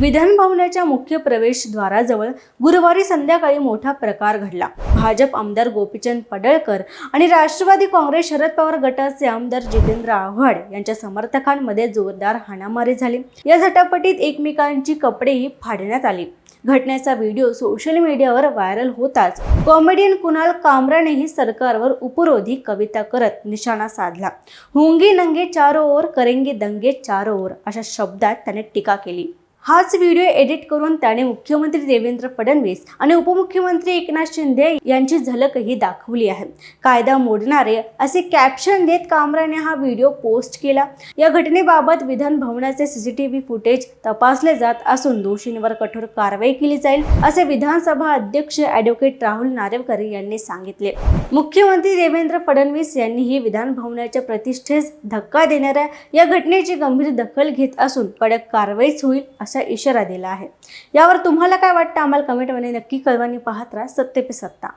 विधानभवनाच्या मुख्य प्रवेशद्वाराजवळ गुरुवारी संध्याकाळी मोठा प्रकार घडला. भाजप आमदार गोपीचंद पडळकर आणि राष्ट्रवादी काँग्रेस शरद पवार गटाचे आमदार जितेंद्र आव्हाड यांच्या समर्थकांमध्ये जोरदार हाणामारी झाली. या झटापटीत एकमेकांची कपडेही फाडण्यात आली. घटनेचा व्हिडिओ सोशल मीडियावर व्हायरल होताच कॉमेडियन कुणाल कामरानेही सरकारवर उपरोधी कविता करत निशाणा साधला. होंगी नंगे चारो ओर करेंगे दंगे चारो ओर अशा शब्दात त्याने टीका केली. हाच व्हिडिओ एडिट करून त्याने मुख्यमंत्री देवेंद्र फडणवीस आणि उपमुख्यमंत्री एकनाथ शिंदे यांची झलकही दाखवली आहे. कायदा मोडणारे असे कॅप्शन देत कामराने हा व्हिडिओ पोस्ट केला. या घटनेबाबत विधान भवनाचे सीसीटीव्ही फुटेज तपासले जात असून दोषींवर कठोर कारवाई केली जाईल असे विधानसभा अध्यक्ष ॲडव्होकेट राहुल नारेवकर यांनी सांगितले. मुख्यमंत्री देवेंद्र फडणवीस यांनीही विधान भवनाच्या प्रतिष्ठेस धक्का देणाऱ्या या घटनेची गंभीर दखल घेत असून कडक कारवाईच होईल असा इशारा दिला आहे. यावर तुम्हाला काय वाटतं? आम्हाला कमेंटमध्ये नक्की कळवानी पाहत राहा सत्ते पे सत्ता.